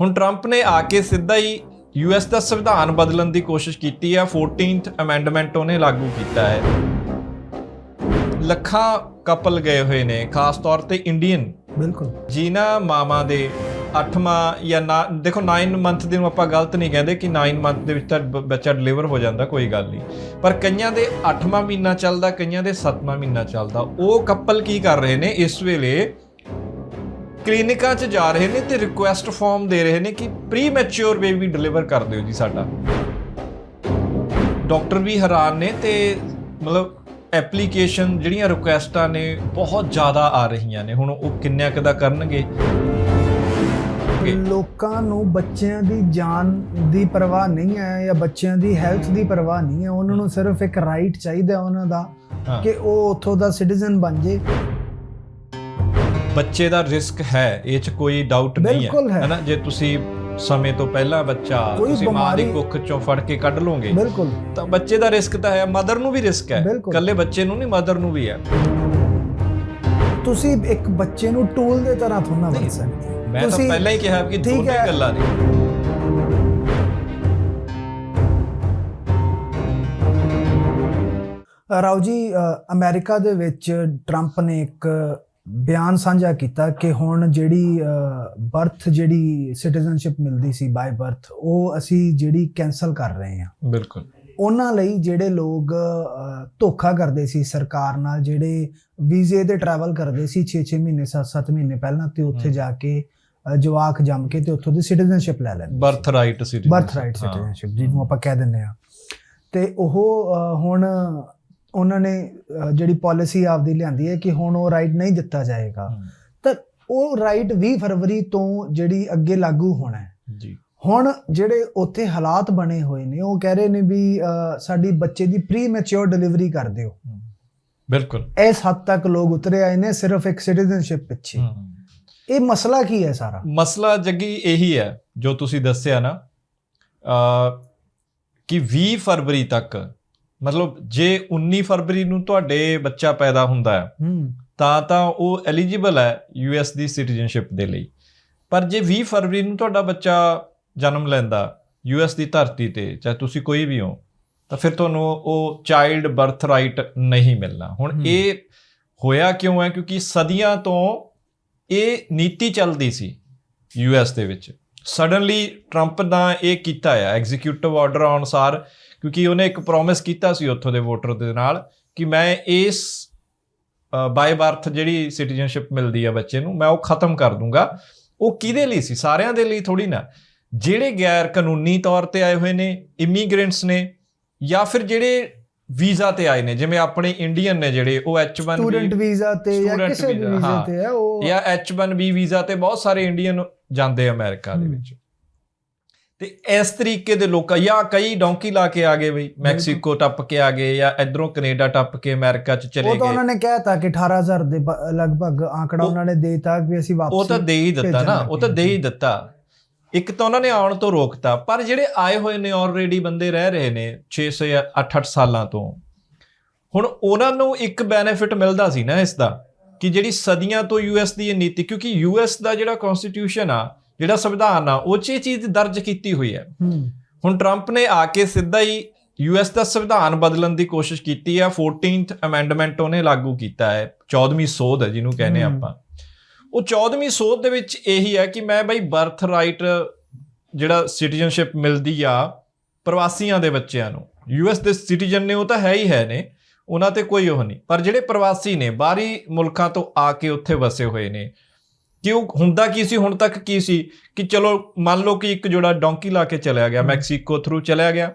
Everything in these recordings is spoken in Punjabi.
ਹੁਣ ਟਰੰਪ ਨੇ ਆ ਕੇ ਸਿੱਧਾ ਹੀ ਯੂਐਸ ਦਾ ਸੰਵਿਧਾਨ ਬਦਲਣ ਦੀ ਕੋਸ਼ਿਸ਼ ਕੀਤੀ ਹੈ 14th ਅਮੈਂਡਮੈਂਟ ਉਹਨੇ ਲਾਗੂ ਕੀਤਾ ਹੈ। ਲੱਖਾਂ ਕਪਲ ਗਏ ਹੋਏ ਨੇ ਖਾਸ ਤੌਰ ਤੇ ਇੰਡੀਅਨ ਬਿਲਕੁਲ। ਜਿਨ੍ਹਾਂ ਮਾਵਾਂ ਦੇ 8ਵਾਂ ਜਾਂ ਨਾ ਦੇਖੋ 9 ਮੰਥ ਦੇ ਨੂੰ ਆਪਾਂ ਗਲਤ ਨਹੀਂ ਕਹਿੰਦੇ ਕਿ 9 ਮੰਥ ਦੇ ਵਿੱਚ ਤਾਂ ਬੱਚਾ ਡਿਲੀਵਰ ਹੋ ਜਾਂਦਾ ਕੋਈ ਗੱਲ ਨਹੀਂ। ਪਰ ਕਈਆਂ ਦੇ 8ਵਾਂ ਮਹੀਨਾ ਚੱਲਦਾ ਕਈਆਂ ਦੇ 7ਵਾਂ ਮਹੀਨਾ ਚੱਲਦਾ। ਉਹ ਕਪਲ ਕੀ ਕਰ ਰਹੇ ਨੇ ਇਸ ਵੇਲੇ ਕਲੀਨਿਕਾਂ 'ਚ ਜਾ ਰਹੇ ਨੇ ਤੇ ਰਿਕੁਐਸਟ ਫਾਰਮ ਦੇ ਰਹੇ ਨੇ ਕਿ ਪ੍ਰੀ ਮੈਚੁਰ ਬੇਬੀ ਡਿਲੀਵਰ ਕਰ ਦਿਓ ਜੀ ਸਾਡਾ। ਡਾਕਟਰ ਵੀ ਹੈਰਾਨ ਨੇ ਤੇ ਮਤਲਬ ਐਪਲੀਕੇਸ਼ਨ ਜਿਹੜੀਆਂ ਰਿਕੁਐਸਟਾਂ ਨੇ ਬਹੁਤ ਜ਼ਿਆਦਾ ਆ ਰਹੀਆਂ ਨੇ। ਹੁਣ ਉਹ ਕਿੰਨਿਆਂ ਕੁ ਦਾ ਕਰਨਗੇ? ਲੋਕਾਂ ਨੂੰ ਬੱਚਿਆਂ ਦੀ ਜਾਨ ਦੀ ਪਰਵਾਹ ਨਹੀਂ ਹੈ ਜਾਂ ਬੱਚਿਆਂ ਦੀ ਹੈਲਥ ਦੀ ਪਰਵਾਹ ਨਹੀਂ ਹੈ। ਉਹਨਾਂ ਨੂੰ ਸਿਰਫ ਇੱਕ ਰਾਈਟ ਚਾਹੀਦਾ ਉਹਨਾਂ ਦਾ। ਕਿ ਉਹ ਉੱਥੋਂ ਦਾ ਸਿਟੀਜ਼ਨ ਬਣ ਜੇ। ਬੱਚੇ ਦਾ ਰਿਸਕ ਹੈ ਇਹ ਚ ਕੋਈ ਡਾਊਟ ਨਹੀਂ ਬਿਲਕੁਲ ਹੈ। ਹੈਨਾ ਜੇ ਤੁਸੀਂ ਸਮੇਂ ਤੋਂ ਪਹਿਲਾਂ ਬੱਚਾ ਕੋਈ ਤੁਸੀਂ ਮਾਂ ਦੀ ਬਿਮਾਰੀ- ਕੁੱਖ ਚੋਂ ਫੜ ਕੇ ਕੱਢ ਲੋਗੇ ਬਿਲਕੁਲ ਤਾਂ ਬੱਚੇ ਦਾ ਰਿਸਕ ਤਾਂ ਹੈ ਮਦਰ ਨੂੰ ਵੀ ਰਿਸਕ ਹੈ ਬਿਲਕੁਲ। ਇਕੱਲੇ ਬੱਚੇ ਨੂੰ ਨਹੀਂ ਮਦਰ ਨੂੰ ਵੀ ਹੈ ਤੁਸੀਂ ਇੱਕ ਬੱਚੇ ਨੂੰ ਟੂਲ ਦੇ ਤਰ੍ਹਾਂ ਥੋੜਾ ਵਰਤ ਸਕਦੇ ਹੋ। ਮੈਂ ਤਾਂ ਤੁਸੀਂ- ਪਹਿਲਾਂ ਹੀ ਕਿਹਾ ਕਿ ਠੀਕ ਦੋਨੇ ਹੈ। ਗੱਲਾਂ ਨੇ ਰਾਓ ਜੀ ਅ, ਅਮਰੀਕਾ ਦੇ ਵਿੱਚ ਟਰੰਪ ਨੇ ਇੱਕ ਬਿਆਨ ਸਾਂਝਾ ਕੀਤਾ ਕਿ ਹੁਣ ਜਿਹੜੀ ਬਰਥ ਜਿਹੜੀ ਸਿਟੀਜ਼ਨਸ਼ਿਪ ਮਿਲਦੀ ਸੀ ਬਾਈ ਬਰਥ ਉਹ ਅਸੀਂ ਜਿਹੜੀ ਕੈਨਸਲ ਕਰ ਰਹੇ ਹਾਂ। ਬਿਲਕੁਲ। ਉਹਨਾਂ ਲਈ ਜਿਹੜੇ ਲੋਕ ਧੋਖਾ ਕਰਦੇ ਸੀ ਸਰਕਾਰ ਨਾਲ ਜਿਹੜੇ ਵੀਜ਼ੇ ਤੇ ਟਰੈਵਲ ਕਰਦੇ ਸੀ 6-6 ਮਹੀਨੇ 7-7 ਮਹੀਨੇ ਪਹਿਲਾਂ ਤੇ ਉੱਥੇ। ਜਾ ਕੇ ਜਵਾਕ ਜੰਮ ਕੇ ਤੇ ਉੱਥੋਂ ਦੀ ਸਿਟੀਜ਼ਨਸ਼ਿਪ ਲੈ ਲੈਂਦੇ birth right city birth right citizenship ਜਿਹਨੂੰ ਆਪਾਂ ਕਹਿ ਦਿੰਦੇ ਆ ਤੇ ਉਹ ਹੁਣ ਉਹਨਾਂ ਨੇ ਜਿਹੜੀ ਪਾਲਿਸੀ ਆਪਦੀ ਲਿਆਂਦੀ ਹੈ ਕਿ ਹੁਣ ਉਹ ਰਾਈਟ ਨਹੀਂ ਦਿੱਤਾ ਜਾਏਗਾ। ਤਾਂ ਉਹ ਰਾਈਟ 20 ਫਰਵਰੀ ਤੋਂ ਜਿਹੜੀ ਅੱਗੇ ਲਾਗੂ ਹੋਣਾ ਹੈ। ਜੀ। ਹੁਣ ਜਿਹੜੇ ਉੱਥੇ ਹਾਲਾਤ ਬਣੇ ਹੋਏ ਨੇ ਉਹ ਕਹਿ ਰਹੇ ਨੇ ਵੀ ਸਾਡੀ ਬੱਚੇ ਦੀ ਪ੍ਰੀ ਮੈਚੁਰ ਡਿਲੀਵਰੀ ਕਰ ਦਿਓ। ਬਿਲਕੁਲ। ਇਸ ਹੱਦ ਤੱਕ ਲੋਕ ਉਤਰੇ ਆਏ ਨੇ ਸਿਰਫ ਇੱਕ ਸਿਟੀਜ਼ਨਸ਼ਿਪ ਪਿੱਛੇ। ਇਹ ਮਸਲਾ ਕੀ ਹੈ ਸਾਰਾ? ਮਸਲਾ ਜੱਗੀ ਇਹੀ ਹੈ ਜੋ ਤੁਸੀਂ ਦੱਸਿਆ ਨਾ ਕਿ 20 ਫਰਵਰੀ ਤੱਕ ਮਤਲਬ ਜੇ 19 ਫਰਵਰੀ ਨੂੰ ਤੁਹਾਡੇ ਬੱਚਾ ਪੈਦਾ ਹੁੰਦਾ ਹੈ ਤਾਂ ਤਾਂ ਉਹ ਐਲੀਜੀਬਲ ਹੈ ਯੂਐਸ ਦੀ ਸਿਟੀਜ਼ਨਸ਼ਿਪ ਦੇ ਲਈ। ਪਰ ਜੇ 20 ਫਰਵਰੀ ਨੂੰ ਤੁਹਾਡਾ ਬੱਚਾ ਜਨਮ ਲੈਂਦਾ ਯੂਐਸ ਦੀ ਧਰਤੀ ਤੇ ਚਾਹੇ ਤੁਸੀਂ ਕੋਈ ਵੀ ਹੋ ਤਾਂ ਫਿਰ ਤੁਹਾਨੂੰ ਉਹ ਚਾਈਲਡ ਬਰਥ ਰਾਈਟ ਨਹੀਂ ਮਿਲਣਾ। ਹੁਣ। ਇਹ ਹੋਇਆ ਕਿਉਂ ਹੈ? ਕਿਉਂਕਿ ਸਦੀਆਂ ਤੋਂ ਇਹ ਨੀਤੀ ਚੱਲਦੀ ਸੀ ਯੂਐਸ ਦੇ ਵਿੱਚ। ਸਡਨਲੀ ਟਰੰਪ ਦਾ ਇਹ ਕੀਤਾ ਹੈ ਐਗਜ਼ੀਕਿਊਟਿਵ ਆਰਡਰ ਅਨੁਸਾਰ ਕਿਉਂਕਿ ਉਹਨੇ ਇੱਕ ਪ੍ਰੋਮਿਸ ਕੀਤਾ ਸੀ ਉੱਥੋਂ ਦੇ ਵੋਟਰ ਦੇ ਨਾਲ ਕਿ ਮੈਂ ਇਸ ਬਾਈ ਬਰਥ ਜਿਹੜੀ ਸਿਟੀਜ਼ਨਸ਼ਿਪ ਮਿਲਦੀ ਆ ਬੱਚੇ ਨੂੰ ਮੈਂ ਉਹ ਖਤਮ ਕਰ ਦੂੰਗਾ ਉਹ ਕਿਹਦੇ ਲਈ ਸੀ ਸਾਰਿਆਂ ਦੇ ਲਈ ਥੋੜੀ ਨਾ ਜਿਹੜੇ ਗੈਰ ਕਾਨੂੰਨੀ ਤੌਰ ਤੇ ਆਏ ਹੋਏ ਨੇ ਇਮੀਗ੍ਰੈਂਟਸ ਨੇ ਜਾਂ ਫਿਰ ਜਿਹੜੇ ਵੀਜ਼ਾ ਤੇ ਆਏ ਨੇ ਜਿਵੇਂ ਆਪਣੇ ਇੰਡੀਅਨ ਨੇ ਜਿਹੜੇ ਉਹ H1B ਸਟੂਡੈਂਟ ਵੀਜ਼ਾ ਤੇ ਜਾਂ ਕਿਸੇ ਵੀ ਵੀਜ਼ੇ। ਤੇ ਹੈ ਉਹ ਜਾਂ H1B ਵੀਜ਼ਾ ਤੇ ਬਹੁਤ ਸਾਰੇ ਇੰਡੀਅਨ ਜਾਂਦੇ ਆ ਅਮਰੀਕਾ ਦੇ। ਵਿੱਚ ਤੇ ਇਸ ਤਰੀਕੇ ਦੇ ਲੋਕਾਂ ਜਾਂ ਕਈ ਡੌਂਕੀ ਲਾ ਕੇ ਆ ਗਏ ਬਈ ਮੈਕਸੀਕੋ ਟੱਪ ਕੇ ਆ ਗਏ ਜਾਂ ਇਧਰੋਂ ਕੈਨੇਡਾ ਟੱਪ ਕੇ ਅਮਰੀਕਾ ਚ ਚਲੇ ਉਹ ਤਾਂ ਗਏ। ਉਹਨਾਂ ਨੇ ਕਹਿਤਾ ਕਿ 18000 ਦੇ ਲਗਭਗ ਆંકੜਾ ਉਹ- ਉਹਨਾਂ ਨੇ ਦੇਤਾ ਕਿ ਅਸੀਂ ਵਾਪਸ ਉਹ ਤਾਂ ਦੇ ਹੀ ਦਿੱਤਾ ਨਾ ਉਹ ਤਾਂ ਦੇ ਹੀ ਦਿੱਤਾ। ਇੱਕ ਤਾਂ ਉਹਨਾਂ ਨੇ ਆਉਣ ਤੋਂ ਰੋਕਤਾ ਪਰ ਜਿਹੜੇ ਆਏ ਹੋਏ ਨੇ ਆਲਰੇਡੀ ਬੰਦੇ ਰਹਿ ਰਹੇ ਨੇ 6 ਸੇ 8-8 ਸਾਲਾਂ ਤੋਂ ਹੁਣ ਉਹਨਾਂ ਨੂੰ ਇੱਕ ਬੈਨੀਫਿਟ ਮਿਲਦਾ ਸੀ ਨਾ ਇਸ ਦਾ ਕਿ ਜਿਹੜੀ ਸਦੀਆਂ ਤੋਂ ਯੂਐਸ ਦੀ ਇਹ ਨੀਤੀ ਕਿਉਂਕਿ ਯੂਐਸ ਦਾ ਜਿਹੜਾ ਕਨਸਟੀਟਿਊਸ਼ਨ ਆ ਜਿਹੜਾ ਸੰਵਿਧਾਨ ਆ ਉਹ 'ਚ ਇਹ ਚੀਜ਼ ਦਰਜ ਕੀਤੀ ਹੋਈ ਹੈ। ਹੁਣ ਟਰੰਪ ਨੇ ਆ ਕੇ ਸਿੱਧਾ ਹੀ ਯੂਐਸ ਦਾ ਸੰਵਿਧਾਨ ਬਦਲਣ ਦੀ ਕੋਸ਼ਿਸ਼ ਕੀਤੀ ਹੈ। 14th ਅਮੈਂਡਮੈਂਟ ਉਹਨੇ ਲਾਗੂ ਕੀਤਾ ਹੈ। 14ਵੀਂ ਸੋਧ ਹੈ ਜਿਹਨੂੰ ਕਹਿੰਦੇ। ਆਪਾਂ। ਉਹ 14ਵੀਂ ਸੋਧ ਦੇ ਵਿੱਚ ਇਹੀ ਹੈ ਕਿ ਮੈਂ ਬਈ ਬਰਥ ਰਾਈਟ ਜਿਹੜਾ ਸਿਟੀਜ਼ਨਸ਼ਿਪ ਮਿਲਦੀ ਆ ਪ੍ਰਵਾਸੀਆਂ ਦੇ ਬੱਚਿਆਂ ਨੂੰ। ਯੂਐਸ ਦੇ ਸਿਟੀਜ਼ਨ ਨੇ ਉਹ ਤਾਂ ਹੈ ਹੀ ਹੈ ਨੇ। ਉਹਨਾਂ ਤੇ ਕੋਈ ਉਹ ਨਹੀਂ। ਪਰ ਜਿਹੜੇ ਪ੍ਰਵਾਸੀ ਨੇ ਬਾਹਰੀ ਮੁਲਕਾਂ ਤੋਂ ਆ ਕੇ ਉੱਥੇ ਵਸੇ ਹੋਏ ਨੇ। ਕਿ ਉਹ ਹੁੰਦਾ ਕੀ ਸੀ ਹੁਣ ਤੱਕ ਕੀ ਸੀ? ਕਿ ਚਲੋ ਮੰਨ ਲਓ ਕਿ ਇੱਕ ਜੋੜਾ ਡੌਂਕੀ ਲਾ ਕੇ ਚਲਿਆ ਗਿਆ। ਮੈਕਸੀਕੋ ਥਰੂ ਚਲਿਆ ਗਿਆ।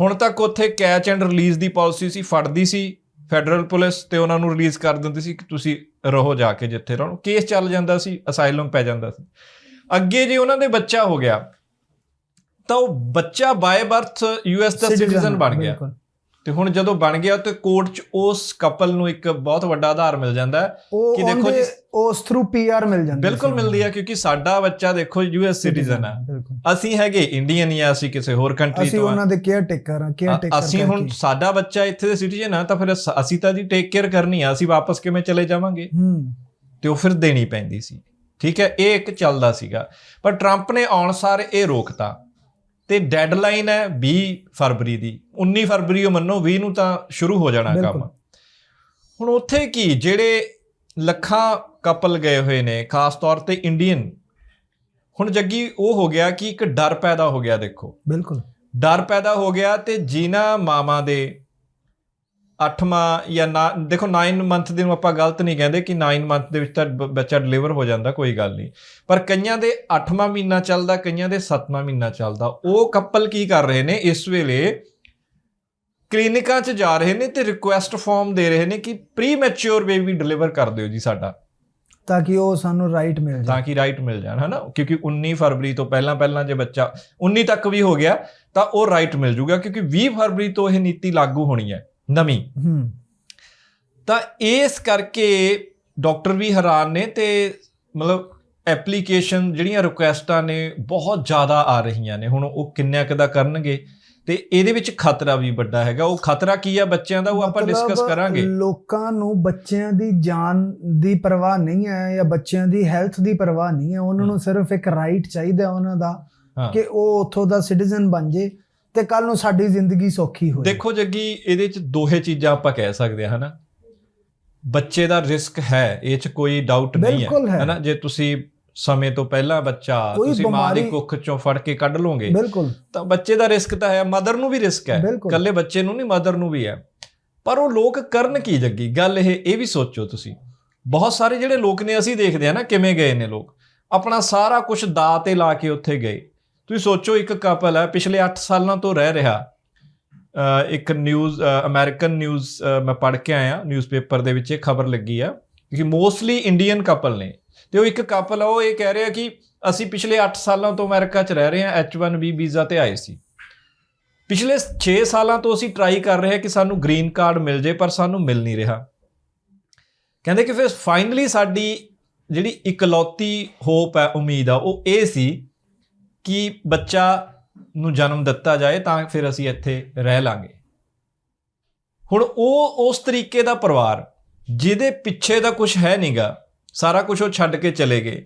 ਹੁਣ ਤੱਕ ਉੱਥੇ ਕੈਚ ਐਂਡ ਰਿਲੀਜ਼ ਦੀ ਪਾਲਿਸੀ ਸੀ ਫੜਦੀ ਸੀ ਫੈਡਰਲ ਪੁਲਿਸ ਤੇ ਉਹਨਾਂ ਨੂੰ ਰਿਲੀਜ਼ ਕਰ ਦਿੰਦੀ ਸੀ ਕਿ ਤੁਸੀਂ ਰਹੋ ਜਾ ਕੇ ਜਿੱਥੇ ਰਹੋ। ਕੇਸ ਚੱਲ ਜਾਂਦਾ ਸੀ ਅਸਾਈਲਮ ਪੈ ਜਾਂਦਾ ਸੀ। ਅੱਗੇ ਜੇ ਉਹਨਾਂ ਦੇ ਬੱਚਾ ਹੋ ਗਿਆ ਤਾਂ ਉਹ ਬੱਚਾ ਬਾਏ ਬਰਥ ਯੂਐਸ ਦਾ ਸਿਟੀਜ਼ਨ ਬਣ ਗਿਆ। ਤੇ ਹੁਣ ਜਦੋਂ ਬਣ ਗਿਆ ਤੇ ਕੋਰਟ 'ਚ ਉਸ ਕਪਲ ਨੂੰ ਇੱਕ ਬਹੁਤ ਵੱਡਾ ਆਧਾਰ ਮਿਲ ਜਾਂਦਾ ਕਿ ਦੇਖੋ ਜੀ- ਉਸ ਥਰੂ ਪੀਆਰ ਮਿਲ ਜਾਂਦੀ ਬਿਲਕੁਲ। ਮਿਲਦੀ ਹੈ ਕਿਉਂਕਿ ਸਾਡਾ ਬੱਚਾ ਦੇਖੋ ਯੂਐਸ ਸਿਟੀਜ਼ਨ ਹੈ ਬਿਲਕੁਲ। ਅਸੀਂ ਹੈਗੇ ਇੰਡੀਅਨ ਜਾਂ ਅਸੀਂ ਕਿਸੇ ਹੋਰ ਕੰਟਰੀ ਅਸੀਂ ਤੋਂ ਉਹਨਾਂ ਆ ਦੇ ਕੇਅਰ ਟੇਕਰ ਹਾਂ ਕੇਅਰ ਟੇਕਰ ਅਸੀਂ ਹੁਣ ਸਾਡਾ ਬੱਚਾ ਇੱਥੇ ਦੇ ਸਿਟੀਜ਼ਨ ਆ ਤਾਂ ਫਿਰ ਅਸ- ਅਸੀਂ ਤਾਂ ਜੀ ਟੇਕ ਕੇਅਰ ਕਰਨੀ ਆ ਅਸੀਂ ਵਾਪਸ ਕਿਵੇਂ ਚਲੇ ਜਾਵਾਂਗੇ? ਹੂੰ। ਤੇ ਉਹ ਫਿਰ ਦੇਣੀ ਪੈਂਦੀ ਸੀ। ਠੀਕ ਹੈ ਇਹ ਇੱਕ ਚੱਲਦਾ ਸੀਗਾ। ਪਰ ਟਰੰਪ ਨੇ ਆਉਣ ਸਾਰ ਇਹ ਰੋਕਤਾ। ਤੇ ਡੈਡਲਾਈਨ ਹੈ 20 ਫਰਵਰੀ ਦੀ। 19 ਫਰਵਰੀ ਉਹ ਮੰਨੋ 20 ਨੂੰ ਤਾਂ ਸ਼ੁਰੂ ਹੋ ਜਾਣਾ ਕੰਮ। ਹੁਣ ਉੱਥੇ ਕੀ ਜਿਹੜੇ ਲੱਖਾਂ ਕਪਲ ਗਏ ਹੋਏ ਨੇ ਖਾਸ ਤੌਰ ਤੇ ਇੰਡੀਅਨ ਹੁਣ ਜੱਗੀ ਉਹ ਹੋ ਗਿਆ ਕਿ ਇੱਕ ਡਰ ਪੈਦਾ ਹੋ ਗਿਆ ਦੇਖੋ। ਬਿਲਕੁਲ। ਡਰ ਪੈਦਾ ਹੋ ਗਿਆ ਤੇ ਜੀਨਾ ਮਾਮਾ ਦੇ 8ਵਾਂ ਜਾਂ ਨਾ ਦੇਖੋ 9 ਮੰਥ ਦੇ ਨੂੰ ਆਪਾਂ ਗਲਤ ਨਹੀਂ ਕਹਿੰਦੇ ਕਿ 9 ਮੰਥ ਦੇ ਵਿੱਚ ਤਾਂ ਬੱਚਾ ਡਿਲੀਵਰ ਹੋ ਜਾਂਦਾ ਕੋਈ ਗੱਲ ਨਹੀਂ। ਪਰ ਕਈਆਂ ਦੇ 8ਵਾਂ ਮਹੀਨਾ ਚੱਲਦਾ ਕਈਆਂ ਦੇ 7ਵਾਂ ਮਹੀਨਾ ਚੱਲਦਾ। ਉਹ ਕਪਲ ਕੀ ਕਰ ਰਹੇ ਨੇ ਇਸ ਵੇਲੇ ਕਲੀਨਿਕਾਂ 'ਚ ਜਾ ਰਹੇ ਨੇ ਤੇ ਰਿਕੁਐਸਟ ਫਾਰਮ ਦੇ ਰਹੇ ਨੇ ਕਿ ਪ੍ਰੀ ਮੈਚੁਰ ਬੇਬੀ ਡਿਲੀਵਰ ਕਰ ਦਿਓ ਜੀ ਸਾਡਾ। ਤਾਂ ਕਿ ਉਹ ਸਾਨੂੰ ਰਾਈਟ ਮਿਲ ਤਾਂ ਜਾਏ ਕਿ ਰਾਈਟ ਮਿਲ ਜਾਣ ਹਨਾ? ਕਿਉਂਕਿ 19 ਫਰਵਰੀ ਤੋਂ ਪਹਿਲਾਂ ਪਹਿਲਾਂ ਜੇ ਬੱਚਾ 19 ਤੱਕ ਵੀ ਹੋ ਗਿਆ ਤਾਂ ਉਹ ਰਾਈਟ ਮਿਲ ਜੂਗਾ ਕਿਉਂਕਿ 20 ਫਰਵਰੀ ਤੋਂ ਇਹ ਨੀਤੀ ਲਾਗੂ ਹੋਣੀ ਹੈ। ਨਵੀਂ। ਹੂੰ। ਤਾਂ ਇਸ ਕਰਕੇ ਡਾਕਟਰ ਵੀ ਹੈਰਾਨ ਨੇ ਤੇ ਮਤਲਬ ਐਪਲੀਕੇਸ਼ਨ ਜਿਹੜੀਆਂ ਰਿਕੁਐਸਟਾਂ ਨੇ ਬਹੁਤ ਜ਼ਿਆਦਾ ਆ ਰਹੀਆਂ ਨੇ। ਹੁਣ ਉਹ ਕਿੰਨਿਆਂ ਕੁ ਦਾ ਕਰਨਗੇ ਤੇ ਇਹਦੇ ਵਿੱਚ ਖਤਰਾ ਵੀ ਵੱਡਾ ਹੈਗਾ। ਉਹ ਖਤਰਾ ਕੀ ਆ ਬੱਚਿਆਂ ਦਾ ਉਹ ਆਪਾਂ ਡਿਸਕਸ ਕਰਾਂਗੇ। ਲੋਕਾਂ ਨੂੰ ਬੱਚਿਆਂ ਦੀ ਜਾਨ ਦੀ ਪਰਵਾਹ ਨਹੀਂ ਹੈ ਜਾਂ ਬੱਚਿਆਂ ਦੀ ਹੈਲਥ ਦੀ ਪਰਵਾਹ ਨਹੀਂ ਹੈ। ਉਹਨਾਂ ਨੂੰ ਸਿਰਫ ਇੱਕ ਰਾਈਟ ਚਾਹੀਦਾ ਉਹਨਾਂ ਦਾ ਕਿ ਉਹ ਉੱਥੋਂ ਦਾ ਸਿਟੀਜ਼ਨ ਬਣ ਜੇ। ਤੇ ਕੱਲ ਨੂੰ ਸਾਡੀ ਜ਼ਿੰਦਗੀ ਸੌਖੀ ਹੋ ਜਾਏ ਦੇਖੋ ਜੱਗੀ ਇਹਦੇ ਚ ਦੋਹੇ ਚੀਜ਼ਾਂ ਆਪਾਂ ਕਹਿ ਸਕਦੇ ਹਾਂ ਹਨਾ? ਬੱਚੇ ਦਾ ਰਿਸਕ ਹੈ ਇਹ ਚ ਕੋਈ ਡਾਊਟ ਨਹੀਂ ਹੈ। ਹਨਾ? ਜੇ ਤੁਸੀਂ ਸਮੇਂ ਤੋਂ ਪਹਿਲਾਂ ਬੱਚਾ ਤੁਸੀਂ ਮਾਂ ਦੀ ਕੁੱਖ ਚੋਂ ਫੜ ਕੇ ਕੱਢ ਲੋਗੇ ਬਿਲਕੁਲ। ਤਾਂ ਬੱਚੇ ਦਾ ਰਿਸਕ ਤਾਂ ਹੈ ਮਦਰ ਨੂੰ ਵੀ ਰਿਸਕ ਹੈ। ਇਕੱਲੇ ਬੱਚੇ ਨੂੰ ਨਹੀਂ ਮਦਰ ਨੂੰ ਵੀ ਹੈ। ਪਰ ਉਹ ਲੋਕ ਕਰਨ ਕੀ ਜੱਗੀ? ਗੱਲ ਇਹ ਇਹ ਵੀ ਸੋਚੋ ਤੁਸੀਂ। ਬਹੁਤ ਸਾਰੇ ਜਿਹੜੇ ਲੋਕ ਨੇ ਅਸੀਂ ਦੇਖਦੇ ਆ ਨਾ ਕਿਵੇਂ ਗਏ ਨੇ ਲੋਕ। ਆਪਣਾ ਸਾਰਾ ਕੁਝ ਦਾ ਤੇ ਲਾ ਕੇ ਉੱਥੇ ਗਏ। ਤੁਸੀਂ ਸੋਚੋ ਇੱਕ ਕਪਲ ਹੈ ਪਿਛਲੇ 8 ਸਾਲਾਂ ਤੋਂ ਰਹਿ ਰਿਹਾ। ਇੱਕ ਨਿਊਜ਼ ਅਮਰੀਕਨ ਨਿਊਜ਼ ਮੈਂ ਪੜ੍ਹ ਕੇ ਆਇਆ ਨਿਊਜ਼ਪੇਪਰ ਦੇ ਵਿੱਚ ਇਹ ਖਬਰ ਲੱਗੀ ਆ ਕਿ ਮੋਸਟਲੀ ਇੰਡੀਅਨ ਕਪਲ ਨੇ। ਤੇ ਉਹ ਇੱਕ ਕਪਲ ਆ, ਉਹ ਇਹ ਕਹਿ ਰਿਹਾ ਕਿ ਅਸੀਂ ਪਿਛਲੇ 8 ਸਾਲਾਂ ਤੋਂ ਅਮਰੀਕਾ 'ਚ ਰਹਿ ਰਹੇ ਹਾਂ H1B ਵੀਜ਼ਾ ਤੇ ਆਏ ਸੀ। ਪਿਛਲੇ 6 ਸਾਲਾਂ ਤੋਂ ਅਸੀਂ ਟਰਾਈ ਕਰ ਰਹੇ ਹਾਂ ਕਿ ਸਾਨੂੰ ਗ੍ਰੀਨ ਕਾਰਡ ਮਿਲ ਜੇ, ਪਰ ਸਾਨੂੰ ਮਿਲ ਨਹੀਂ ਰਿਹਾ। ਕਹਿੰਦੇ ਕਿ ਫਿਰ ਫਾਈਨਲੀ ਸਾਡੀ ਜਿਹੜੀ ਇਕਲੌਤੀ ਹੋਪ ਹੈ ਉਮੀਦ ਆ, ਉਹ ਇਹ ਸੀ ਕਿ ਬੱਚਾ ਨੂੰ ਜਨਮ ਦਿੱਤਾ ਜਾਏ ਤਾਂ ਫਿਰ ਅਸੀਂ ਇੱਥੇ ਰਹਿ ਲਾਂਗੇ। ਹੁਣ ਉਹ ਉਸ ਤਰੀਕੇ ਦਾ ਪਰਿਵਾਰ ਜਿਹਦੇ ਪਿੱਛੇ ਦਾ ਕੁਝ ਹੈ ਨਹੀਂਗਾ ਸਾਰਾ ਕੁਝ ਉਹ ਛੱਡ ਕੇ ਚਲੇ ਗਏ।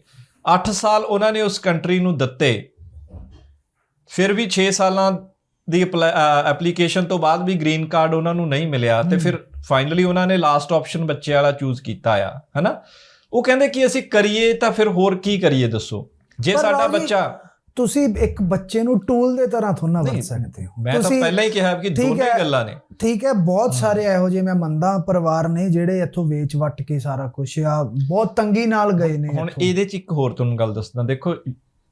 8 ਸਾਲ ਉਹਨਾਂ ਨੇ ਉਸ ਕੰਟਰੀ ਨੂੰ ਦਿੱਤੇ। ਫਿਰ ਵੀ 6 ਸਾਲਾਂ ਦੀ ਐਪਲੀਕੇਸ਼ਨ ਤੋਂ ਬਾਅਦ ਵੀ ਗ੍ਰੀਨ ਕਾਰਡ ਉਹਨਾਂ ਨੂੰ ਨਹੀਂ ਮਿਲਿਆ ਤੇ ਫਿਰ ਫਾਈਨਲੀ ਉਹਨਾਂ ਨੇ ਲਾਸਟ ਆਪਸ਼ਨ ਬੱਚੇ ਵਾਲਾ ਚੂਜ਼ ਕੀਤਾ ਆ ਹੈਨਾ? ਉਹ ਕਹਿੰਦੇ ਕਿ ਅਸੀਂ ਕਰੀਏ ਤਾਂ ਫਿਰ ਹੋਰ ਕੀ ਕਰੀਏ ਦੱਸੋ? ਜੇ ਸਾਡਾ ਬੱਚਾ ਤੁਸੀਂ ਇੱਕ ਬੱਚੇ ਨੂੰ ਟੂਲ ਦੇ ਤਰ੍ਹਾਂ ਥੋੜਾ ਵਰਤ ਸਕਦੇ ਹੋ। ਮੈਂ ਤਾਂ ਪਹਿਲਾਂ ਹੀ ਕਿਹਾ ਕਿ ਦੋਨੇ। ਗੱਲਾਂ ਨੇ। ਠੀਕ ਹੈ ਬਹੁਤ ਸਾਰੇ ਇਹੋ ਜਿਹੇ ਮੈਂ ਮੰਨਦਾ ਪਰਿਵਾਰ ਨੇ ਜਿਹੜੇ ਇੱਥੋਂ ਵੇਚ ਵੱਟ ਕੇ ਸਾਰਾ ਕੁਝ ਆ ਬਹੁਤ ਤੰਗੀ ਨਾਲ ਗਏ ਨੇ ਹੁਣ। ਇਹਦੇ ਚ ਇੱਕ ਹੋਰ ਤੁਹਾਨੂੰ ਗੱਲ ਦੱਸਦਾ ਦੇਖੋ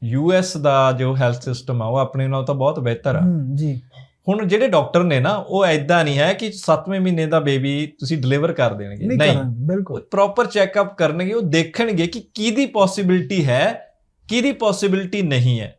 ਯੂਐਸ ਦਾ ਜੋ ਹੈਲਥ ਸਿਸਟਮ ਆ ਉਹ ਆਪਣੇ ਨਾਲੋਂ ਤਾਂ ਬਹੁਤ ਬਿਹਤਰ ਆ। ਜੀ। ਹੁਣ ਜਿਹੜੇ ਡਾਕਟਰ ਨੇ ਨਾ ਉਹ ਐਦਾਂ ਨਹੀਂ ਹੈ ਕਿ 7ਵੇਂ ਮਹੀਨੇ ਦਾ ਬੇਬੀ ਤੁਸੀਂ ਡਿਲੀਵਰ ਕਰ ਦੇਣਗੇ। ਨਹੀਂ ਬਿਲਕੁਲ। ਪ੍ਰੋਪਰ ਚੈੱਕਅਪ ਕਰਨਗੇ ਉਹ ਦੇਖਣਗੇ ਕਿ ਕਿਹਦੀ ਪੋਸਿਬਿਲਿਟੀ ਹੈ ਕਿਹਦੀ ਪੋਸਿਬਿਲਿਟੀ ਨਹੀਂ ਹੈ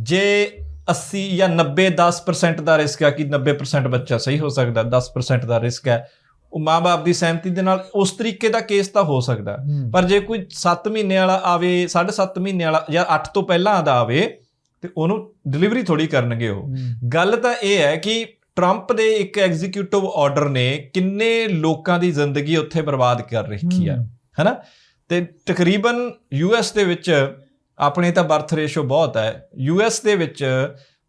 ਜੇ 80 ਜਾਂ 90 10% ਦਾ ਰਿਸਕ ਹੈ ਕਿ 90% ਬੱਚਾ ਸਹੀ ਹੋ ਸਕਦਾ 10% ਦਾ ਰਿਸਕ ਹੈ ਉਹ ਮਾਪੇ ਦੀ ਸਹਿਮਤੀ ਦੇ ਨਾਲ ਉਸ ਤਰੀਕੇ ਦਾ ਕੇਸ ਤਾਂ ਹੋ ਸਕਦਾ। ਪਰ ਜੇ ਕੋਈ 7 ਮਹੀਨੇ ਵਾਲਾ ਆਵੇ 7.5 ਮਹੀਨੇ ਵਾਲਾ ਜਾਂ 8 ਤੋਂ ਪਹਿਲਾਂ ਦਾ ਆਵੇ ਤੇ ਉਹਨੂੰ ਡਿਲੀਵਰੀ ਥੋੜੀ ਕਰਨਗੇ ਉਹ। ਗੱਲ ਤਾਂ ਇਹ ਹੈ ਕਿ ਟਰੰਪ ਦੇ ਇੱਕ ਐਗਜ਼ੀਕਿਊਟਿਵ ਆਰਡਰ ਨੇ ਕਿੰਨੇ ਲੋਕਾਂ ਦੀ ਜ਼ਿੰਦਗੀ ਉੱਥੇ ਬਰਬਾਦ ਕਰ ਰੱਖੀ ਹੂੰ। ਹੈਨਾ ਤੇ ਤਕਰੀਬਨ ਯੂਐਸ ਦੇ ਵਿੱਚ ਆਪਣੇ ਤਾਂ ਬਰਥ ਰੇਸ਼ੋ ਬਹੁਤ ਹੈ। ਯੂਐਸ ਦੇ ਵਿੱਚ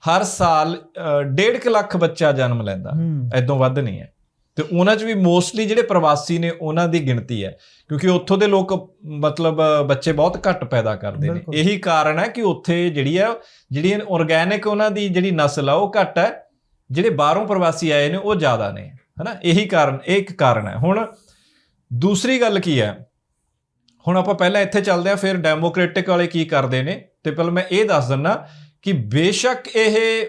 ਹਰ ਸਾਲ 1.5 ਲੱਖ ਬੱਚਾ ਜਨਮ ਲੈਂਦਾ। ਐਦੋਂ ਵੱਧ ਨਹੀਂ ਹੈ। ਤੇ ਉਹਨਾਂ 'ਚ ਵੀ ਮੋਸਟਲੀ ਜਿਹੜੇ ਪ੍ਰਵਾਸੀ ਨੇ ਉਹਨਾਂ ਦੀ ਗਿਣਤੀ ਹੈ। ਕਿਉਂਕਿ ਉੱਥੋਂ ਦੇ ਲੋਕ ਮਤਲਬ ਬੱਚੇ ਬਹੁਤ ਘੱਟ ਪੈਦਾ ਕਰਦੇ ਨੇ। ਇਹੀ ਕਾਰਨ ਹੈ ਕਿ ਉੱਥੇ ਜਿਹੜੀ ਹੈ ਜਿਹੜੀ ਆਰਗੈਨਿਕ ਉਹਨਾਂ ਦੀ ਜਿਹੜੀ ਨਸਲ ਆ ਉਹ ਘੱਟ ਹੈ। ਜਿਹੜੇ ਬਾਹਰੋਂ ਪ੍ਰਵਾਸੀ ਆਏ ਨੇ ਉਹ ਜ਼ਿਆਦਾ ਨੇ। ਹਨਾ? ਇਹੀ ਕਾਰਨ ਇਹ ਇੱਕ ਕਾਰਨ ਹੈ। ਹੁਣ ਦੂਸਰੀ ਗੱਲ ਕੀ ਹੈ? ਹੁਣ ਆਪਾਂ ਪਹਿਲਾਂ ਇੱਥੇ ਚੱਲਦੇ ਹਾਂ ਫਿਰ ਡੈਮੋਕ੍ਰੈਟਿਕ ਵਾਲੇ ਕੀ ਕਰਦੇ ਨੇ? ਤੇ ਪਹਿਲਾਂ ਮੈਂ ਇਹ ਦੱਸ ਦਿੰਨਾ ਕਿ ਬੇਸ਼ੱਕ ਇਹ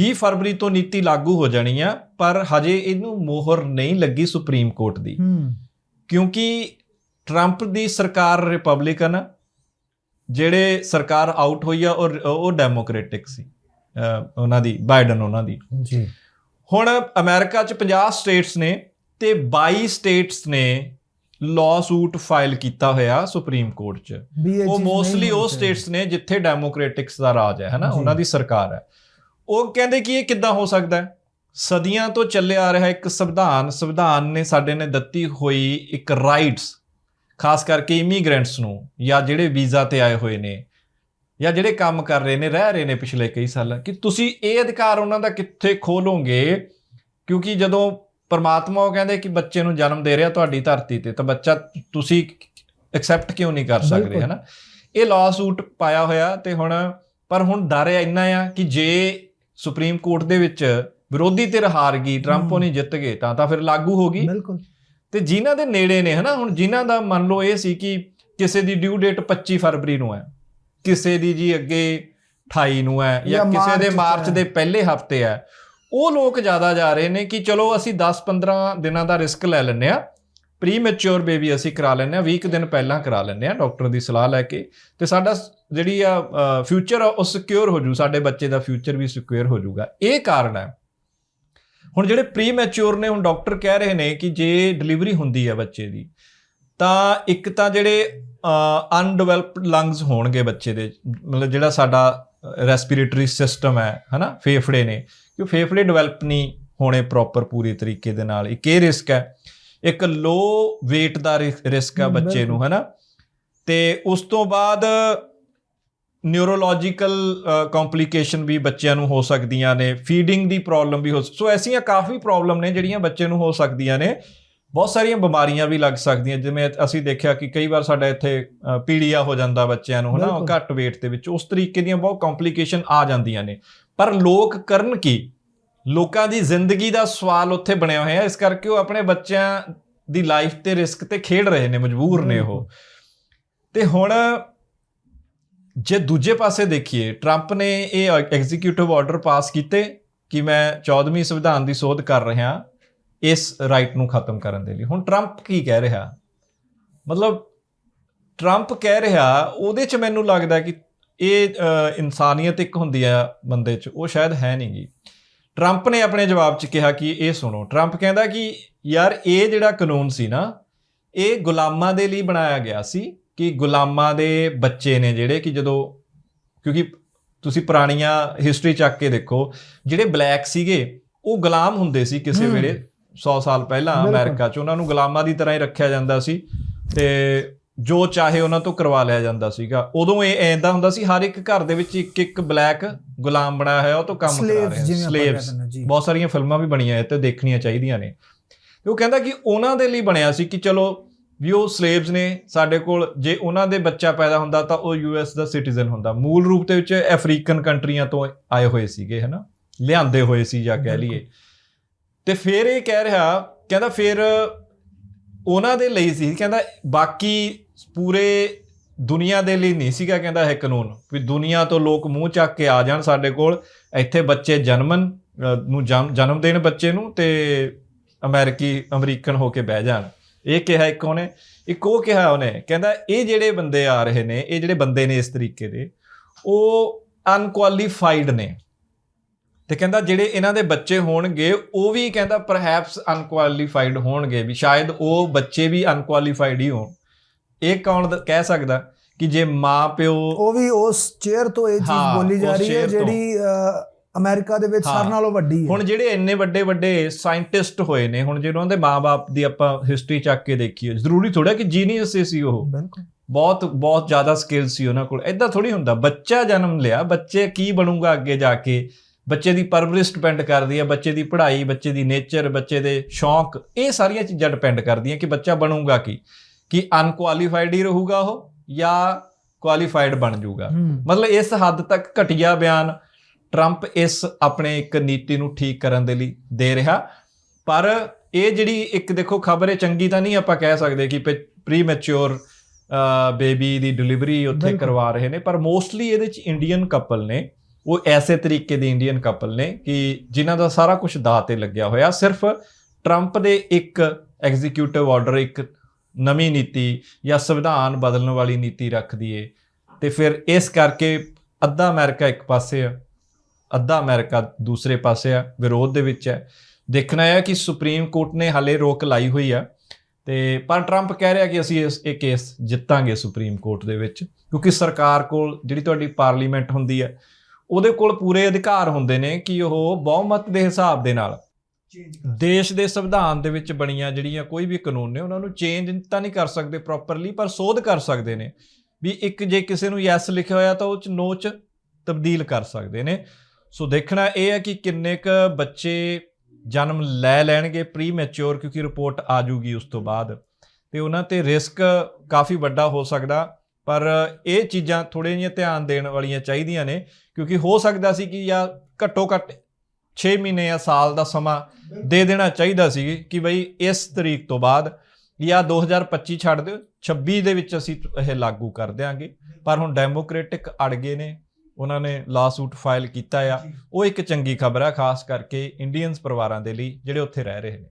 20 ਫਰਵਰੀ ਤੋਂ ਨੀਤੀ ਲਾਗੂ ਹੋ ਜਾਣੀ ਆ ਪਰ ਹਜੇ ਇਹਨੂੰ ਮੋਹਰ ਨਹੀਂ ਲੱਗੀ ਸੁਪਰੀਮ ਕੋਰਟ ਦੀ। ਕਿਉਂਕਿ ਟਰੰਪ ਦੀ ਸਰਕਾਰ ਰਿਪਬਲਿਕਨ ਆ ਜਿਹੜੇ ਸਰਕਾਰ ਆਊਟ ਹੋਈ ਆ ਉਹ ਉਹ ਡੈਮੋਕ੍ਰੈਟਿਕ ਸੀ। ਉਹਨਾਂ ਦੀ ਬਾਈਡਨ ਉਹਨਾਂ ਦੀ। ਜੀ। ਹੁਣ ਅਮਰੀਕਾ ਚ 50 ਸਟੇਟਸ ਨੇ ਤੇ 22 ਸਟੇਟਸ ਨੇ ਲਾਅ ਸੂਟ ਫਾਈਲ ਕੀਤਾ ਹੋਇਆ ਸੁਪਰੀਮ ਕੋਰਟ ਚ। ਉਹ ਮੋਸਟਲੀ ਉਹ ਸਟੇਟਸ ਨੇ ਜਿੱਥੇ ਡੈਮੋਕ੍ਰੈਟਿਕਸ ਦਾ ਰਾਜ ਹੈ ਹਨਾ। ਉਹਨਾਂ ਦੀ ਸਰਕਾਰ ਹੈ। ਉਹ ਕਹਿੰਦੇ ਕਿ ਇਹ ਕਿੱਦਾਂ ਹੋ ਸਕਦਾ ਹੈ? ਸਦੀਆਂ ਤੋਂ ਚੱਲਿਆ ਆ ਰਿਹਾ ਇੱਕ ਸੰਵਿਧਾਨ ਸੰਵਿਧਾਨ ਨੇ ਸਾਡੇ ਨੇ ਦਿੱਤੀ ਹੋਈ ਇੱਕ ਰਾਈਟਸ ਖਾਸ ਕਰਕੇ ਇਮੀਗ੍ਰੈਂਟਸ ਨੂੰ ਜਾਂ ਜਿਹੜੇ ਵੀਜ਼ਾ ਤੇ ਆਏ ਹੋਏ ਨੇ ਜਾਂ ਜਿਹੜੇ ਕੰਮ ਕਰ ਰਹੇ ਨੇ ਰਹਿ ਰਹੇ ਨੇ ਪਿਛਲੇ ਕਈ ਸਾਲਾਂ। ਕਿ ਤੁਸੀਂ ਇਹ ਅਧਿਕਾਰ ਉਹਨਾਂ ਦਾ ਕਿੱਥੇ ਖੋਲੋਗੇ? ਕਿਉਂਕਿ ਜਦੋਂ ਪਰਮਾਤਮਾ ਉਹ ਕਹਿੰਦੇ ਕਿ ਬੱਚੇ ਨੂੰ ਜਨਮ ਦੇ ਰਿਹਾ ਤੁਹਾਡੀ ਧਰਤੀ ਤੇ ਤਾਂ ਬੱਚਾ ਤੁਸੀਂ ਐਕਸੈਪਟ ਕਿਉਂ ਨਹੀਂ ਕਰ ਸਕਦੇ। ਹਨਾ? ਇਹ ਲਾਅ ਸੂਟ ਪਾਇਆ ਹੋਇਆ ਤੇ ਹੁਣ ਪਰ ਹੁਣ ਡਰ ਇੰਨਾ ਆ ਕਿ ਜੇ ਸੁਪਰੀਮ ਕੋਰਟ ਦੇ ਵਿੱਚ ਵਿਰੋਧੀ ਧਿਰ ਹਾਰ ਗਈ ਟਰੰਪ ਉਹ ਨਹੀਂ ਜਿੱਤ ਗਏ ਤਾਂ ਤਾਂ ਫਿਰ ਲਾਗੂ ਹੋ ਗਈ। ਬਿਲਕੁਲ। ਤੇ ਜਿਨ੍ਹਾਂ ਦੇ ਨੇੜੇ ਨੇ ਹਨਾ? ਹੁਣ ਜਿਨ੍ਹਾਂ ਦਾ ਮੰਨ ਲਓ ਇਹ ਸੀ ਕਿ ਕਿਸੇ ਦੀ ਡਿਊ ਡੇਟ 25 ਫਰਵਰੀ ਨੂੰ ਹੈ ਕਿਸੇ ਦੀ ਜੀ ਅੱਗੇ 28 ਨੂੰ ਹੈ ਜਾਂ ਕਿਸੇ ਦੇ ਮਾਰਚ। ਦੇ ਪਹਿਲੇ ਹਫ਼ਤੇ ਹੈ ਉਹ ਲੋਕ ਜ਼ਿਆਦਾ ਜਾ ਰਹੇ ਨੇ ਕਿ ਚਲੋ ਅਸੀਂ 10-15 ਦਿਨਾਂ ਦਾ ਰਿਸਕ ਲੈ ਲੈਂਦੇ ਆ ਪ੍ਰੀ ਮੈਚੁਰ ਬੇਬੀ ਅਸੀਂ ਕਰਾ ਲੈਂਦੇ ਆ 20 ਕੁ ਦਿਨ ਪਹਿਲਾਂ ਕਰਾ ਲੈਂਦੇ ਆ ਡਾਕਟਰ ਦੀ ਸਲਾਹ ਲੈ ਕੇ। ਤੇ ਸਾਡਾ ਜਿਹੜੀ ਆ ਫਿਊਚਰ ਆ, ਉਹ ਸਿਕਿਉਰ ਹੋ ਜੂ, ਸਾਡੇ ਬੱਚੇ ਦਾ ਫਿਊਚਰ ਵੀ ਸਿਕਿਉਰ ਹੋ ਜੂਗਾ। ਇਹ ਕਾਰਨ ਹੈ। ਹੁਣ ਜਿਹੜੇ ਪ੍ਰੀ ਮੈਚੁਰ ਨੇ, ਹੁਣ ਡਾਕਟਰ ਕਹਿ ਰਹੇ ਨੇ ਕਿ ਜੇ ਡਿਲੀਵਰੀ ਹੁੰਦੀ ਹੈ ਬੱਚੇ ਦੀ, ਤਾਂ ਇੱਕ ਤਾਂ ਜਿਹੜੇ ਅਨਡਿਵੈਲਪਡ ਲੰਗਸ ਹੋਣਗੇ ਬੱਚੇ ਦੇ, ਮਤਲਬ ਜਿਹੜਾ ਸਾਡਾ ਰੈਸਪੀਰੇਟਰੀ ਸਿਸਟਮ ਹੈ, ਹਨਾ, ਫੇਫੜੇ ਨੇ ਕਿ ਫੇਫੜੇ ਡਿਵੈਲਪ ਨਹੀਂ ਹੋਣੇ ਪ੍ਰੋਪਰ ਪੂਰੀ ਤਰੀਕੇ ਦੇ ਨਾਲ। ਇੱਕ ਇਹ ਰਿਸਕ ਹੈ ਇੱਕ ਲੋ weight ਦਾ ਰਿਸਕ ਹੈ ਬੱਚੇ ਨੂੰ ਹਨਾ? ਤੇ ਉਸ ਤੋਂ ਬਾਅਦ ਨਿਊਰੋਲੋਜੀਕਲ ਕੰਪਲਿਕੇਸ਼ਨ ਵੀ ਬੱਚਿਆਂ ਨੂੰ ਹੋ ਸਕਦੀਆਂ ਨੇ ਫੀਡਿੰਗ ਦੀ ਪ੍ਰੋਬਲਮ ਵੀ ਹੋ ਸੋ ਐਸੀਆਂ ਕਾਫੀ ਪ੍ਰੋਬਲਮ ਨੇ ਜਿਹੜੀਆਂ ਬੱਚੇ ਨੂੰ ਹੋ ਸਕਦੀਆਂ ਨੇ। ਬਹੁਤ ਸਾਰੀਆਂ ਬਿਮਾਰੀਆਂ ਵੀ ਲੱਗ ਸਕਦੀਆਂ ਜਿਵੇਂ ਅਸੀਂ ਦੇਖਿਆ ਕਿ ਕਈ ਵਾਰ ਸਾਡਾ ਇੱਥੇ ਪੀੜੀਆ ਹੋ ਜਾਂਦਾ ਬੱਚਿਆਂ ਨੂੰ ਹਨਾ। ਘੱਟ weight ਦੇ ਵਿੱਚ ਉਸ ਤਰੀਕੇ ਦੀਆਂ ਬਹੁਤ ਕੰਪਲਿਕੇਸ਼ਨ ਆ ਜਾਂਦੀਆਂ ਨੇ। ਪਰ ਲੋਕ ਕਰਨ ਕੀ? ਲੋਕਾਂ ਦੀ ਜ਼ਿੰਦਗੀ ਦਾ ਸਵਾਲ ਉੱਥੇ ਬਣਿਆ ਹੋਇਆ ਇਸ ਕਰਕੇ ਉਹ ਆਪਣੇ ਬੱਚਿਆਂ ਦੀ ਲਾਈਫ ਤੇ ਰਿਸਕ ਤੇ ਖੇਡ ਰਹੇ ਨੇ, ਮਜਬੂਰ ਨੇ ਉਹ। ਤੇ ਹੁਣ ਜੇ ਦੂਜੇ ਪਾਸੇ ਦੇਖੀਏ ਟਰੰਪ ਨੇ ਇਹ ਐਗਜ਼ੀਕਿਊਟਿਵ ਆਰਡਰ ਪਾਸ ਕੀਤੇ ਕਿ ਮੈਂ 14ਵੀਂ ਸੰਵਿਧਾਨ ਦੀ ਸੋਧ ਕਰ ਰਿਹਾ, ਇਸ ਰਾਈਟ ਨੂੰ ਖਤਮ ਕਰਨ ਦੇ ਲਈ। ਹੁਣ ਟਰੰਪ ਕੀ ਕਹਿ ਰਿਹਾ? ਮਤਲਬ ਟਰੰਪ ਕਹਿ ਰਿਹਾ, ਉਹਦੇ ਚ ਮੈਨੂੰ ਲੱਗਦਾ ਕਿ ਇਹ ਇਨਸਾਨੀਅਤ ਇੱਕ ਹੁੰਦੀ ਆ ਬੰਦੇ ਚ ਉਹ ਸ਼ਾਇਦ ਹੈ ਨਹੀਂਗੀ ਟਰੰਪ ਨੇ ਆਪਣੇ ਜਵਾਬ ਚ ਕਿਹਾ ਕਿ ਇਹ ਸੁਣੋ ਟਰੰਪ ਕਹਿੰਦਾ ਕਿ ਯਾਰ ਇਹ ਜਿਹੜਾ ਕਾਨੂੰਨ ਸੀ ਨਾ ਇਹ ਗੁਲਾਮਾਂ ਦੇ ਲਈ ਬਣਾਇਆ ਗਿਆ ਸੀ ਕਿ ਗੁਲਾਮਾਂ ਦੇ ਬੱਚੇ ਨੇ ਜਿਹੜੇ ਕਿ ਜਦੋਂ ਕਿਉਂਕਿ ਤੁਸੀਂ ਪੁਰਾਣੀਆਂ ਹਿਸਟਰੀ ਚੱਕ ਕੇ ਦੇਖੋ ਜਿਹੜੇ ਬਲੈਕ ਸੀਗੇ ਉਹ ਗੁਲਾਮ ਹੁੰਦੇ ਸੀ ਕਿਸੇ। ਵੇਲੇ 100 ਸਾਲ ਪਹਿਲਾਂ। ਅਮਰੀਕਾ 'ਚ ਉਹਨਾਂ ਨੂੰ ਗੁਲਾਮਾਂ ਦੀ ਤਰ੍ਹਾਂ ਹੀ ਰੱਖਿਆ ਜਾਂਦਾ ਸੀ ਤੇ ਜੋ ਚਾਹੇ ਉਹਨਾਂ ਤੋਂ ਕਰਵਾ ਲਿਆ ਜਾਂਦਾ ਸੀਗਾ। ਉਦੋਂ ਇਹ ਐਂਦਾ ਹੁੰਦਾ ਸੀ ਹਰ ਇੱਕ ਘਰ ਦੇ ਵਿੱਚ ਇੱਕ ਇੱਕ ਬਲੈਕ ਗੁਲਾਮ ਬਣਾਇਆ ਹੋਇਆ ਉਹ ਤੋਂ ਕੰਮ ਕਰਾ ਰਿਹਾ ਸਲੇਵਸ। ਬਹੁਤ ਸਾਰੀਆਂ ਫਿਲਮਾਂ ਵੀ ਬਣੀਆਂ ਇਹ ਤੇ ਦੇਖਣੀਆਂ ਚਾਹੀਦੀਆਂ ਨੇ। ਤੇ ਉਹ ਕਹਿੰਦਾ ਕਿ ਉਹਨਾਂ ਦੇ ਲਈ ਬਣਿਆ ਸੀ ਕਿ ਚਲੋ ਵੀ ਉਹ ਸਲੇਵਸ ਨੇ ਸਾਡੇ ਕੋਲ ਜੇ ਉਹਨਾਂ ਦੇ ਬੱਚਾ ਪੈਦਾ ਹੁੰਦਾ ਤਾਂ ਉਹ ਯੂਐਸ ਦਾ ਸਿਟੀਜ਼ਨ ਹੁੰਦਾ। ਮੂਲ ਰੂਪ ਦੇ ਵਿੱਚ ਅਫਰੀਕਨ ਕੰਟਰੀਆਂ ਤੋਂ ਆਏ ਹੋਏ ਸੀਗੇ ਹਨਾ? ਲਿਆਂਦੇ ਹੋਏ ਸੀ ਜਾਂ ਕਹਿ ਲਈਏ। ਤੇ ਫਿਰ ਇਹ ਕਹਿ ਰਿਹਾ ਕਹਿੰਦਾ ਫਿਰ ਉਹਨਾਂ ਦੇ ਲਈ ਸੀ ਕਹਿੰਦਾ ਬਾਕੀ ਪੂਰੇ ਦੁਨੀਆ ਦੇ ਲਈ ਨਹੀਂ ਸੀਗਾ ਕਹਿੰਦਾ ਇਹ ਕਾਨੂੰਨ, ਵੀ ਦੁਨੀਆ ਤੋਂ ਲੋਕ ਮੂੰਹ ਚੱਕ ਕੇ ਆ ਜਾਣ ਸਾਡੇ ਕੋਲ, ਇੱਥੇ ਬੱਚੇ ਜਨਮਨ ਨੂੰ ਜਨ- ਜਨਮ ਦੇਣ ਬੱਚੇ ਨੂੰ ਤੇ ਅਮਰੀਕੀ, ਅਮਰੀਕਨ ਹੋ ਕੇ ਬਹਿ ਜਾਣ। ਇਹ ਕਿਹਾ ਇੱਕ ਉਹਨੇ, ਇੱਕ ਉਹ ਕਿਹਾ ਉਹਨੇ, ਕਹਿੰਦਾ ਇਹ ਜਿਹੜੇ ਬੰਦੇ ਆ ਰਹੇ ਨੇ, ਇਹ ਜਿਹੜੇ ਬੰਦੇ ਨੇ ਇਸ ਤਰੀਕੇ ਦੇ, ਉਹ ਅਨਕੁਆਲੀਫਾਈਡ ਨੇ। ਤੇ ਕਹਿੰਦਾ ਜਿਹੜੇ ਇਹਨਾਂ ਦੇ ਬੱਚੇ ਹੋਣਗੇ, ਉਹ ਵੀ ਕਹਿੰਦਾ ਪਰਹੈਪਸ ਅਨਕੁਆਲੀਫਾਈਡ ਹੋਣਗੇ, ਵੀ ਸ਼ਾਇਦ ਉਹ ਬੱਚੇ ਵੀ ਅਨਕੁਆਲੀਫਾਈਡ ਹੀ ਹੋਣ। ਇਹ ਕੌਣ ਕਹਿ ਸਕਦਾ ਕਿ ਜੇ ਮਾਂ ਪਿਓ ਉਹ ਵੀ ਉਸ ਚੇਅਰ ਤੋਂ ਇਹ ਚੀਜ਼ ਬੋਲੀ ਜਾ ਰਹੀ ਹੈ। ਜਿਹੜੀ ਅਮਰੀਕਾ ਦੇ ਵਿੱਚ ਹਾਂ। ਸਾਰਿਆਂ ਨਾਲੋਂ ਵੱਡੀ ਹੈ। ਹੁਣ ਜਿਹੜੇ ਇੰਨੇ ਵੱਡੇ ਵੱਡੇ ਸਾਇੰਟਿਸਟ ਹੋਏ ਨੇ ਹੁਣ ਜਿਹੜੇ ਉਹਨਾਂ ਦੇ ਮਾਪੇ ਦੀ ਆਪਾਂ ਹਿਸਟਰੀ ਚੱਕ ਕੇ ਦੇਖੀਏ ਜ਼ਰੂਰੀ ਥੋੜਾ ਕਿ ਜੀਨੀਅਸ ਸੀ ਉਹ। ਬਿਲਕੁਲ। ਬਹੁਤ ਬਹੁਤ ਜ਼ਿਆਦਾ ਸਕਿੱਲ ਸੀ ਉਹਨਾਂ ਕੋਲ। ਐਦਾਂ ਥੋੜੀ ਹੁੰਦਾ ਬੱਚਾ ਜਨਮ ਲਿਆ ਬੱਚੇ ਕੀ ਬਣੂਗਾ ਅੱਗੇ ਜਾ ਕੇ? ਬੱਚੇ ਦੀ ਪਰਵਰਿਸ਼ ਡਿਪੈਂਡ ਕਰਦੀ ਹੈ ਬੱਚੇ ਦੀ ਪੜ੍ਹਾਈ ਬੱਚੇ ਦੀ ਨੇਚਰ ਬੱਚੇ ਦੇ ਸ਼ੌਂਕ ਇਹ ਸਾਰੀਆਂ ਚੀਜ਼ਾਂ ਡਿਪੈਂਡ ਕਰਦੀਆਂ ਕਿ ਬੱਚਾ ਬਣੂਗਾ ਕੀ। ਕਿ ਅਨਕੁਆਲੀਫਾਈਡ ਹੀ ਰਹੂਗਾ ਉਹ ਜਾਂ ਕੁਆਲੀਫਾਈਡ ਬਣ ਜਾਊਗਾ। ਮਤਲਬ ਇਸ ਹੱਦ ਤੱਕ ਘਟੀਆ ਬਿਆਨ ਟਰੰਪ ਇਸ ਆਪਣੇ ਇੱਕ ਨੀਤੀ ਨੂੰ ਠੀਕ ਕਰਨ ਦੇ ਲਈ ਦੇ ਰਿਹਾ। ਪਰ ਇਹ ਜਿਹੜੀ ਇੱਕ ਦੇਖੋ ਖਬਰ ਹੈ ਚੰਗੀ ਤਾਂ ਨਹੀਂ ਆਪਾਂ ਕਹਿ ਸਕਦੇ ਕਿ ਪ੍ਰੀ ਮੈਚੁਰ ਬੇਬੀ ਦੀ ਡਿਲੀਵਰੀ ਉੱਥੇ। ਕਰਵਾ ਰਹੇ ਨੇ। ਪਰ ਮੋਸਟਲੀ ਇਹਦੇ ਚ ਇੰਡੀਅਨ ਕਪਲ ਨੇ ਉਹ ਐਸੇ ਤਰੀਕੇ ਦੇ ਇੰਡੀਅਨ ਕਪਲ ਨੇ ਕਿ ਜਿਨ੍ਹਾਂ ਦਾ ਸਾਰਾ ਕੁਝ ਦਾਅ ਤੇ ਲੱਗਿਆ ਹੋਇਆ। ਸਿਰਫ ਟਰੰਪ ਦੇ ਇੱਕ ਐਗਜ਼ੀਕਿਊਟਿਵ ਆਰਡਰ ਇੱਕ ਨਵੀਂ ਨੀਤੀ ਜਾਂ ਸੰਵਿਧਾਨ ਬਦਲਣ ਵਾਲੀ ਨੀਤੀ ਰੱਖਦੀ ਏ ਤੇ ਫਿਰ ਇਸ ਕਰਕੇ ਅੱਧਾ ਅਮਰੀਕਾ ਇੱਕ ਪਾਸੇ ਆ, ਅੱਧਾ ਅਮਰੀਕਾ ਦੂਸਰੇ ਪਾਸੇ ਆ, ਵਿਰੋਧ ਦੇ ਵਿੱਚ ਹੈ ਦੇਖਣਾ ਹੈ ਕਿ ਸੁਪਰੀਮ ਕੋਰਟ ਨੇ ਹਾਲੇ ਰੋਕ ਲਾਈ ਹੋਈ ਆ। ਤੇ ਪਰ ਟਰੰਪ ਕਹਿ ਰਿਹਾ ਕਿ ਅਸੀਂ ਇਸ, ਇਹ ਕੇਸ ਜਿੱਤਾਂਗੇ ਸੁਪਰੀਮ ਕੋਰਟ ਦੇ ਵਿੱਚ, ਕਿਉਂਕਿ ਸਰਕਾਰ ਕੋਲ ਜਿਹੜੀ ਤੁਹਾਡੀ ਪਾਰਲੀਮੈਂਟ ਹੁੰਦੀ ਹੈ ਉਹਦੇ ਕੋਲ ਪੂਰੇ ਅਧਿਕਾਰ ਹੁੰਦੇ ਨੇ ਕਿ ਉਹ ਬਹੁਮਤ ਦੇ ਹਿਸਾਬ ਦੇ ਨਾਲ ਦੇਸ਼ ਦੇ ਸੰਵਿਧਾਨ ਦੇ ਵਿੱਚ ਬਣੀਆਂ ਜਿਹੜੀਆਂ ਕੋਈ ਵੀ ਕਾਨੂੰਨ ਨੇ, ਉਹਨਾਂ ਨੂੰ ਚੇਂਜ ਤਾਂ ਨਹੀਂ ਕਰ ਸਕਦੇ ਪ੍ਰੋਪਰਲੀ ਪਰ ਸੋਧ ਕਰ ਸਕਦੇ ਨੇ ਵੀ ਇੱਕ ਜੇ ਕਿਸੇ ਨੂੰ ਯੈਸ ਲਿਖਿਆ ਹੋਇਆ ਤਾਂ ਉਹ ਚ ਨੋ ਚ ਤਬਦੀਲ ਕਰ ਸਕਦੇ ਨੇ। ਸੋ ਦੇਖਣਾ ਇਹ ਹੈ ਕਿ ਕਿੰਨੇ ਕ ਬੱਚੇ ਜਨਮ ਲੈ ਲੈਣਗੇ ਪ੍ਰੀ ਮੈਚੁਰ ਕਿਉਂਕਿ ਰਿਪੋਰਟ ਆ ਜੂਗੀ ਉਸ ਤੋਂ ਬਾਅਦ। ਤੇ ਉਹਨਾਂ ਤੇ ਰਿਸਕ ਕਾਫੀ ਵੱਡਾ ਹੋ ਸਕਦਾ, ਪਰ ਇਹ ਚੀਜ਼ਾਂ ਥੋੜ੍ਹੀਆਂ ਜਿਹੀਆਂ ਧਿਆਨ ਦੇਣ ਵਾਲੀਆਂ ਚਾਹੀਦੀਆਂ ਨੇ ਕਿਉਂਕਿ ਹੋ ਸਕਦਾ ਸੀ ਕਿ ਜਾਂ ਘੱਟੋ ਘੱਟ 6 ਮਹੀਨੇ ਜਾਂ ਸਾਲ ਦਾ ਸਮਾਂ ਦੇ ਦੇਣਾ ਚਾਹੀਦਾ ਸੀ ਕਿ ਬਈ ਇਸ ਤਰੀਕ ਤੋਂ ਬਾਅਦ ਜਾਂ 2025 ਛੱਡ ਦਿਓ 26 ਦੇ ਵਿੱਚ ਅਸੀਂ ਇਹ ਲਾਗੂ ਕਰ ਦਿਆਂਗੇ। ਪਰ ਹੁਣ ਡੈਮੋਕ੍ਰੈਟਿਕ ਅੜ ਗਏ ਨੇ, ਉਹਨਾਂ ਨੇ ਲਾਸੂਟ ਫਾਈਲ ਕੀਤਾ ਆ। ਉਹ ਇੱਕ ਚੰਗੀ ਖਬਰ ਆ, ਖਾਸ ਕਰਕੇ ਇੰਡੀਅਨਸ ਪਰਿਵਾਰਾਂ ਦੇ ਲਈ, ਜਿਹੜੇ ਉੱਥੇ ਰਹਿ ਰਹੇ ਨੇ।